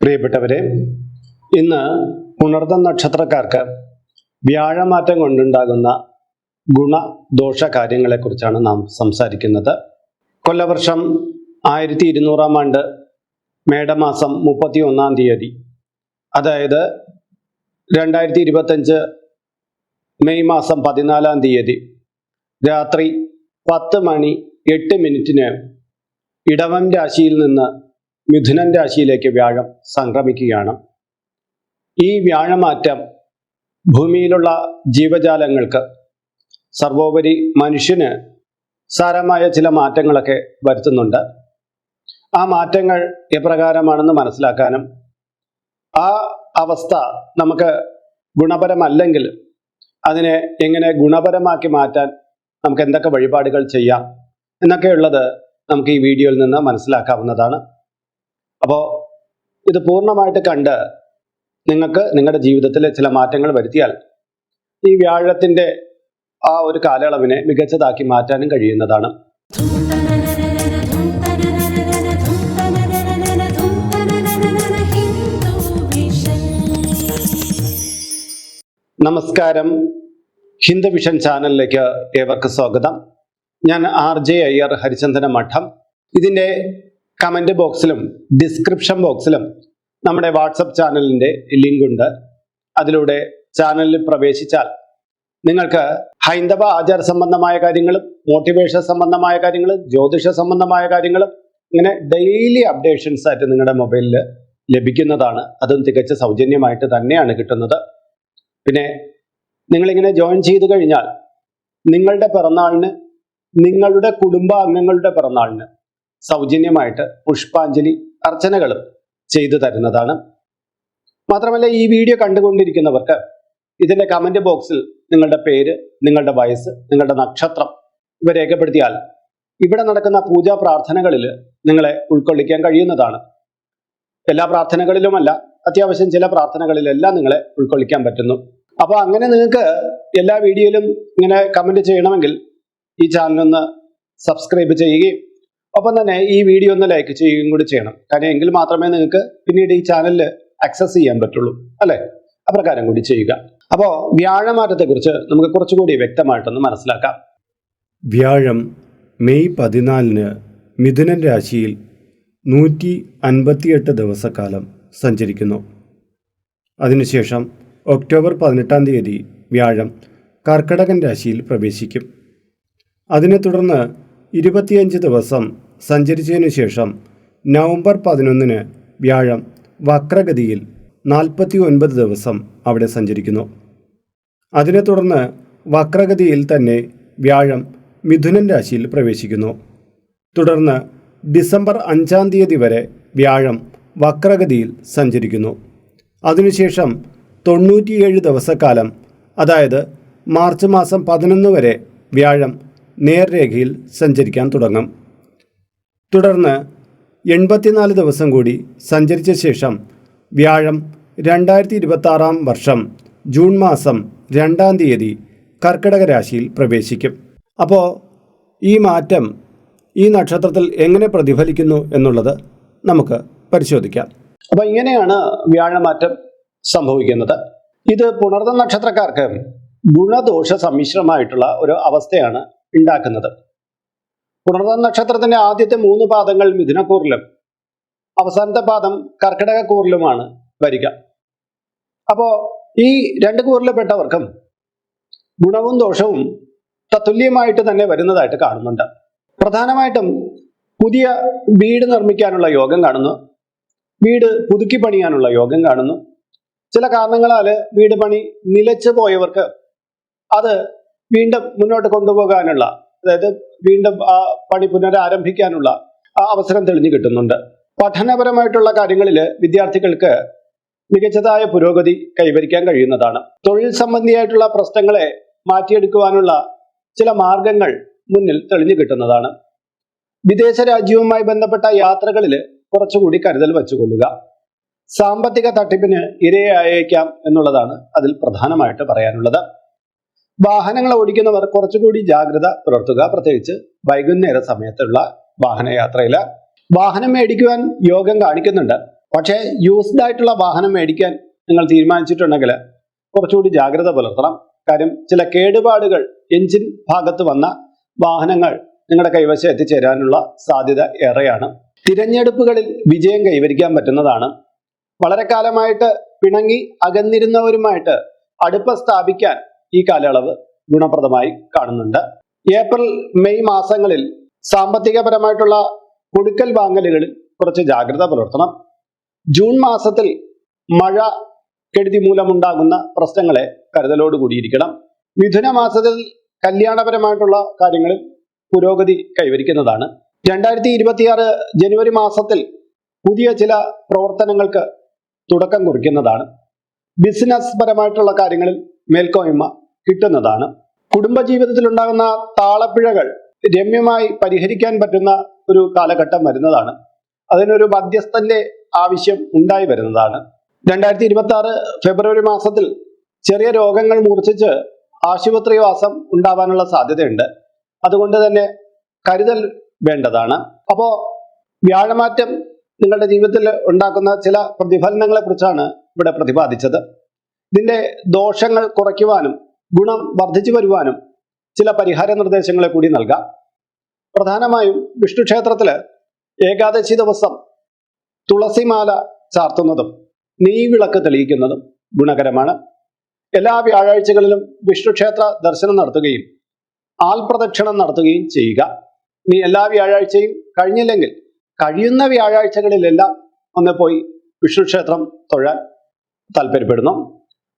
പ്രിയപ്പെട്ടവരെ ഇന്ന് ഉണർന്ന നക്ഷത്രക്കാർക്ക് വ്യാഴമാറ്റം കൊണ്ടുണ്ടാകുന്ന ഗുണദോഷ കാര്യങ്ങളെക്കുറിച്ചാണ് നാം സംസാരിക്കുന്നത്. കൊല്ലവർഷം ആയിരത്തി ഇരുന്നൂറാം ആണ്ട് മേടമാസം മുപ്പത്തി ഒന്നാം തീയതി അതായത് രണ്ടായിരത്തി ഇരുപത്തഞ്ച് മെയ് മാസം പതിനാലാം തീയതി രാത്രി പത്ത് മണി എട്ട് മിനിറ്റിന് ഇടവം രാശിയിൽ നിന്ന് മിഥുനൻ രാശിയിലേക്ക് വ്യാഴം സംക്രമിക്കുകയാണ്. ഈ വ്യാഴമാറ്റം ഭൂമിയിലുള്ള ജീവജാലങ്ങൾക്ക് സർവോപരി മനുഷ്യന് സാരമായ ചില മാറ്റങ്ങളൊക്കെ വരുത്തുന്നുണ്ട്. ആ മാറ്റങ്ങൾ എപ്രകാരമാണെന്ന് മനസ്സിലാക്കാനും ആ അവസ്ഥ നമുക്ക് ഗുണപരമല്ലെങ്കിൽ അതിനെ എങ്ങനെ ഗുണപരമാക്കി മാറ്റാൻ നമുക്ക് എന്തൊക്കെ വഴിപാടുകൾ ചെയ്യാം എന്നൊക്കെയുള്ളത് നമുക്ക് ഈ വീഡിയോയിൽ നിന്ന് മനസ്സിലാക്കാവുന്നതാണ്. ഇത് പൂർണമായിട്ട് കണ്ട് നിങ്ങൾക്ക് നിങ്ങളുടെ ജീവിതത്തിൽ ചില മാറ്റങ്ങൾ വരുത്തിയാൽ ഈ വ്യാഴത്തിന്റെ ആ ഒരു കാലയളവിനെ മികച്ചതാക്കി മാറ്റാനും കഴിയുന്നതാണ്. നമസ്കാരം. ഹിന്ദു വിഷൻ ചാനലിലേക്ക് ഏവർക്ക് സ്വാഗതം. ഞാൻ ആർ ജെ അയ്യർ ഹരിചന്ദന മഠം. ഇതിന്റെ കമന്റ് ബോക്സിലും ഡിസ്ക്രിപ്ഷൻ ബോക്സിലും നമ്മുടെ വാട്സപ്പ് ചാനലിന്റെ ലിങ്ക് ഉണ്ട്. അതിലൂടെ ചാനലിൽ പ്രവേശിച്ചാൽ നിങ്ങൾക്ക് ഹൈന്ദവ ആചാര സംബന്ധമായ കാര്യങ്ങളും മോട്ടിവേഷൻ സംബന്ധമായ കാര്യങ്ങളും ജ്യോതിഷ സംബന്ധമായ കാര്യങ്ങളും ഇങ്ങനെ ഡെയിലി അപ്ഡേഷൻസ് ആയിട്ട് നിങ്ങളുടെ മൊബൈലിൽ ലഭിക്കുന്നതാണ്. അതും തികച്ച സൗജന്യമായിട്ട് തന്നെയാണ് കിട്ടുന്നത്. പിന്നെ നിങ്ങളിങ്ങനെ ജോയിൻ ചെയ്തു കഴിഞ്ഞാൽ നിങ്ങളുടെ പിറന്നാളിന് നിങ്ങളുടെ കുടുംബാംഗങ്ങളുടെ പിറന്നാളിന് സൗജന്യമായിട്ട് പുഷ്പാഞ്ജലി അർച്ചനകളും ചെയ്തു തരുന്നതാണ്. മാത്രമല്ല ഈ വീഡിയോ കണ്ടുകൊണ്ടിരിക്കുന്നവർക്ക് ഇതിന്റെ കമന്റ് ബോക്സിൽ നിങ്ങളുടെ പേര് നിങ്ങളുടെ വയസ്സ് നിങ്ങളുടെ നക്ഷത്രം ഇവ രേഖപ്പെടുത്തിയാൽ ഇവിടെ നടക്കുന്ന പൂജാ പ്രാർത്ഥനകളിൽ നിങ്ങളെ ഉൾക്കൊള്ളിക്കാൻ കഴിയുന്നതാണ്. എല്ലാ പ്രാർത്ഥനകളിലുമല്ല അത്യാവശ്യം ചില പ്രാർത്ഥനകളിലെല്ലാം നിങ്ങളെ ഉൾക്കൊള്ളിക്കാൻ പറ്റുന്നു. അപ്പോൾ അങ്ങനെ നിങ്ങൾക്ക് എല്ലാ വീഡിയോയിലും ഇങ്ങനെ കമന്റ് ചെയ്യണമെങ്കിൽ ഈ ചാനലൊന്ന് സബ്സ്ക്രൈബ് ചെയ്യുകയും ഒപ്പം തന്നെ ഈ വീഡിയോ ഒന്ന് ലൈക്ക് ചെയ്യുകയും കൂടി ചെയ്യണം. കാരണം എങ്കിൽ മാത്രമേ നിങ്ങൾക്ക് പിന്നീട് ഈ ചാനലിൽ ആക്സസ് ചെയ്യാൻ പറ്റുള്ളൂ അല്ലേ? അപ്രകാരം കൂടി ചെയ്യുക. അപ്പോൾ വ്യാഴമാറ്റത്തെക്കുറിച്ച് നമുക്ക് കുറച്ചുകൂടി വ്യക്തമായിട്ടൊന്ന് മനസ്സിലാക്കാം. വ്യാഴം മെയ് പതിനാലിന് മിഥുനൻ രാശിയിൽ നൂറ്റി അൻപത്തിയെട്ട് ദിവസക്കാലം സഞ്ചരിക്കുന്നു. അതിനുശേഷം ഒക്ടോബർ പതിനെട്ടാം തീയതി വ്യാഴം കർക്കടകൻ രാശിയിൽ പ്രവേശിക്കും. അതിനെ തുടർന്ന് ഇരുപത്തിയഞ്ച് ദിവസം സഞ്ചരിച്ചതിനു ശേഷം നവംബർ പതിനൊന്നിന് വ്യാഴം വക്രഗതിയിൽ നാൽപ്പത്തി ഒൻപത് ദിവസം അവിടെ സഞ്ചരിക്കുന്നു. അതിനെ തുടർന്ന് വക്രഗതിയിൽ തന്നെ വ്യാഴം മിഥുനൻ രാശിയിൽ പ്രവേശിക്കുന്നു. തുടർന്ന് ഡിസംബർ അഞ്ചാം തീയതി വരെ വ്യാഴം വക്രഗതിയിൽ സഞ്ചരിക്കുന്നു. അതിനുശേഷം തൊണ്ണൂറ്റിയേഴ് ദിവസക്കാലം അതായത് മാർച്ച് മാസം പതിനൊന്ന് വരെ വ്യാഴം നേർരേഖയിൽ സഞ്ചരിക്കാൻ തുടങ്ങും. തുടർന്ന് എൺപത്തിനാല് ദിവസം കൂടി സഞ്ചരിച്ച ശേഷം വ്യാഴം രണ്ടായിരത്തി ഇരുപത്താറാം വർഷം ജൂൺ മാസം രണ്ടാം തീയതി കർക്കിടക രാശിയിൽ പ്രവേശിക്കും. അപ്പോൾ ഈ മാറ്റം ഈ നക്ഷത്രത്തിൽ എങ്ങനെ പ്രതിഫലിക്കുന്നു എന്നുള്ളത് നമുക്ക് പരിശോധിക്കാം. അപ്പോൾ ഇങ്ങനെയാണ് വ്യാഴമാറ്റം സംഭവിക്കുന്നത്. ഇത് പുണർന്ന നക്ഷത്രക്കാർക്ക് ഗുണദോഷ സമ്മിശ്രമായിട്ടുള്ള ഒരു അവസ്ഥയാണ് ഉണ്ടാക്കുന്നത്. പുണർന്ന നക്ഷത്രത്തിന്റെ ആദ്യത്തെ മൂന്ന് പാദങ്ങൾ മിഥുനക്കൂറിലും അവസാനത്തെ പാദം കർക്കിടക കൂറിലുമാണ് വരിക. അപ്പോ ഈ രണ്ട് കൂറിൽപ്പെട്ടവർക്കും ഗുണവും ദോഷവും തത്തുല്യമായിട്ട് തന്നെ വരുന്നതായിട്ട് കാണുന്നുണ്ട്. പ്രധാനമായിട്ടും പുതിയ വീട് നിർമ്മിക്കാനുള്ള യോഗം കാണുന്നു. വീട് പുതുക്കി പണിയാനുള്ള യോഗം കാണുന്നു. ചില കാരണങ്ങളാൽ വീട് പണി നിലച്ചു പോയവർക്ക് അത് വീണ്ടും മുന്നോട്ട് കൊണ്ടുപോകാനുള്ള അതായത് വീണ്ടും ആ പണി പുനരാരംഭിക്കാനുള്ള ആ അവസരം തെളിഞ്ഞു കിട്ടുന്നുണ്ട്. പഠനപരമായിട്ടുള്ള കാര്യങ്ങളിൽ വിദ്യാർത്ഥികൾക്ക് മികച്ചതായ പുരോഗതി കൈവരിക്കാൻ കഴിയുന്നതാണ്. തൊഴിൽ സംബന്ധിയായിട്ടുള്ള പ്രശ്നങ്ങളെ മാറ്റിയെടുക്കുവാനുള്ള ചില മാർഗങ്ങൾ മുന്നിൽ തെളിഞ്ഞു കിട്ടുന്നതാണ്. വിദേശ രാജ്യവുമായി ബന്ധപ്പെട്ട യാത്രകളിൽ കുറച്ചുകൂടി കരുതൽ വെച്ചുകൊള്ളുക. സാമ്പത്തിക തട്ടിപ്പിന് ഇരയായേക്കാം എന്നുള്ളതാണ് അതിൽ പ്രധാനമായിട്ട് പറയാനുള്ളത്. വാഹനങ്ങൾ ഓടിക്കുന്നവർ കുറച്ചുകൂടി ജാഗ്രത പുലർത്തുക. പ്രത്യേകിച്ച് വൈകുന്നേര സമയത്തുള്ള വാഹനയാത്രയിൽ വാഹനം മേടിക്കുവാൻ യോഗം കാണിക്കുന്നുണ്ട്. പക്ഷേ യൂസ്ഡ് ആയിട്ടുള്ള വാഹനം മേടിക്കാൻ നിങ്ങൾ തീരുമാനിച്ചിട്ടുണ്ടെങ്കിൽ കുറച്ചുകൂടി ജാഗ്രത പുലർത്തണം. കാര്യം ചില കേടുപാടുകൾ എഞ്ചിൻ ഭാഗത്ത് വന്ന വാഹനങ്ങൾ നിങ്ങളുടെ കൈവശം എത്തിച്ചേരാനുള്ള സാധ്യത ഏറെയാണ്. തിരഞ്ഞെടുപ്പുകളിൽ വിജയം കൈവരിക്കാൻ പറ്റുന്നതാണ്. വളരെ കാലമായിട്ട് പിണങ്ങി അകന്നിരുന്നവരുമായിട്ട് അടുപ്പ സ്ഥാപിക്കാൻ ഈ കാലയളവ് ഗുണപ്രദമായി കാണുന്നുണ്ട്. ഏപ്രിൽ മെയ് മാസങ്ങളിൽ സാമ്പത്തികപരമായിട്ടുള്ള കൊടുക്കൽ വാങ്ങലുകളിൽ കുറച്ച് ജാഗ്രത പുലർത്തണം. ജൂൺ മാസത്തിൽ മഴ കെടുതി മൂലമുണ്ടാകുന്ന പ്രശ്നങ്ങളെ കരുതലോട് കൂടിയിരിക്കണം. മിഥുന മാസത്തിൽ കല്യാണപരമായിട്ടുള്ള കാര്യങ്ങളിൽ പുരോഗതി കൈവരിക്കുന്നതാണ്. രണ്ടായിരത്തി ഇരുപത്തിയാറ് ജനുവരി മാസത്തിൽ പുതിയ ചില പ്രവർത്തനങ്ങൾക്ക് തുടക്കം കുറിക്കുന്നതാണ്. ബിസിനസ് പരമായിട്ടുള്ള കാര്യങ്ങളിൽ മേൽക്കോയ്മ കിട്ടുന്നതാണ്. കുടുംബജീവിതത്തിൽ ഉണ്ടാകുന്ന താളപ്പിഴകൾ രമ്യമായി പരിഹരിക്കാൻ പറ്റുന്ന ഒരു കാലഘട്ടം വരുന്നതാണ്. അതിനൊരു മധ്യസ്ഥന്റെ ആവശ്യം ഉണ്ടായി വരുന്നതാണ്. രണ്ടായിരത്തി ഇരുപത്തി ആറ് ഫെബ്രുവരി മാസത്തിൽ ചെറിയ രോഗങ്ങൾ മൂർച്ഛിച്ച് ആശുപത്രിവാസം ഉണ്ടാവാനുള്ള സാധ്യതയുണ്ട്. അതുകൊണ്ട് തന്നെ കരുതൽ വേണ്ടതാണ്. അപ്പോ വ്യാഴമാറ്റം നിങ്ങളുടെ ജീവിതത്തിൽ ഉണ്ടാക്കുന്ന ചില പ്രതിഫലനങ്ങളെ കുറിച്ചാണ് ഇവിടെ പ്രതിപാദിച്ചത്. ഇതിന്റെ ദോഷങ്ങൾ കുറയ്ക്കുവാനും ഗുണം വർദ്ധിച്ചു വരുവാനും ചില പരിഹാര നിർദ്ദേശങ്ങളെ കൂടി നൽകാം. പ്രധാനമായും വിഷ്ണു ക്ഷേത്രത്തിൽ ഏകാദശി ദിവസം തുളസിമാല ചാർത്തുന്നതും നെയ്വിളക്ക് തെളിയിക്കുന്നതും ഗുണകരമാണ്. എല്ലാ വ്യാഴാഴ്ചകളിലും വിഷ്ണു ക്ഷേത്ര ദർശനം നടത്തുകയും ആൽപ്രദക്ഷിണം നടത്തുകയും ചെയ്യുക. ഇനി എല്ലാ വ്യാഴാഴ്ചയും കഴിഞ്ഞില്ലെങ്കിൽ കഴിയുന്ന വ്യാഴാഴ്ചകളിലെല്ലാം ഒന്ന് പോയി വിഷ്ണു ക്ഷേത്രം തൊഴാൻ താല്പര്യപ്പെടുന്നു.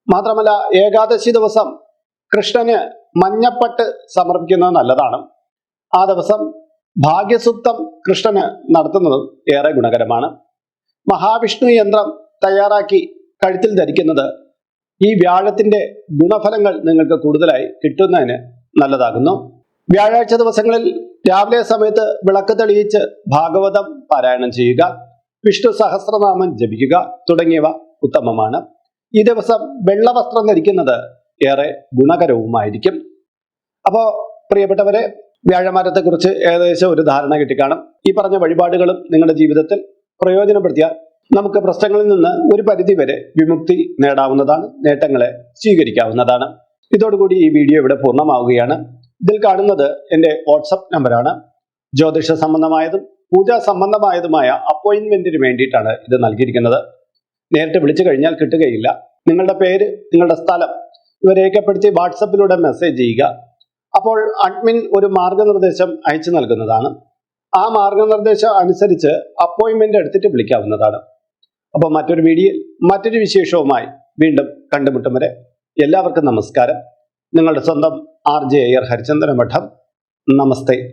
മാത്രമല്ല ഏകാദശി ദിവസം കൃഷ്ണന് മഞ്ഞപ്പട്ട് സമർപ്പിക്കുന്നത് നല്ലതാണ്. ആ ദിവസം ഭാഗ്യസുപ്തം കൃഷ്ണന് നടത്തുന്നതും ഏറെ ഗുണകരമാണ്. മഹാവിഷ്ണു യന്ത്രം തയ്യാറാക്കി കഴുത്തിൽ ധരിക്കുന്നത് ഈ വ്യാഴത്തിന്റെ ഗുണഫലങ്ങൾ നിങ്ങൾക്ക് കൂടുതലായി കിട്ടുന്നതിന് നല്ലതാകുന്നു. വ്യാഴാഴ്ച ദിവസങ്ങളിൽ രാവിലെ സമയത്ത് വിളക്ക് തെളിയിച്ച് ഭാഗവതം പാരായണം ചെയ്യുക വിഷ്ണു സഹസ്രനാമം ജപിക്കുക തുടങ്ങിയവ ഉത്തമമാണ്. ഈ ദിവസം വെള്ള വസ്ത്രം ധരിക്കുന്നത് ഏറെ ഗുണകരവുമായിരിക്കും. അപ്പോ പ്രിയപ്പെട്ടവരെ വ്യാഴമാരത്തെക്കുറിച്ച് ഏകദേശം ഒരു ധാരണ കിട്ടിക്കാണും. ഈ പറഞ്ഞ വഴിപാടുകളും നിങ്ങളുടെ ജീവിതത്തിൽ പ്രയോജനപ്പെടുത്തിയാൽ നമുക്ക് പ്രശ്നങ്ങളിൽ നിന്ന് ഒരു പരിധി വരെ വിമുക്തി നേടാവുന്നതാണ് നേട്ടങ്ങളെ സ്വീകരിക്കാവുന്നതാണ്. ഇതോടുകൂടി ഈ വീഡിയോ ഇവിടെ പൂർണമാവുകയാണ്. ഇതിൽ കാണുന്നത് എന്റെ വാട്സപ്പ് നമ്പറാണ്. ജ്യോതിഷ സംബന്ധമായതും പൂജാ സംബന്ധമായതുമായ അപ്പോയിന്റ്മെന്റിന് വേണ്ടിയിട്ടാണ് ഇത് നൽകിയിരിക്കുന്നത്. നേരിട്ട് വിളിച്ചു കഴിഞ്ഞാൽ കിട്ടുകയില്ല. നിങ്ങളുടെ പേര് നിങ്ങളുടെ സ്ഥലം ഇവ രേഖപ്പെടുത്തി വാട്സപ്പിലൂടെ മെസ്സേജ് ചെയ്യുക. അപ്പോൾ അഡ്മിൻ ഒരു മാർഗനിർദ്ദേശം അയച്ചു നൽകുന്നതാണ്. ആ മാർഗനിർദ്ദേശം അനുസരിച്ച് അപ്പോയിന്റ്മെന്റ് എടുത്തിട്ട് വിളിക്കാവുന്നതാണ്. അപ്പോൾ മറ്റൊരു വീഡിയോ മറ്റൊരു വിശേഷവുമായി വീണ്ടും കണ്ടുമുട്ടും വരെ എല്ലാവർക്കും നമസ്കാരം. നിങ്ങളുടെ സ്വന്തം ആർ ജെ അയ്യർ ഹരിചന്ദന മഠം നമസ്തേ.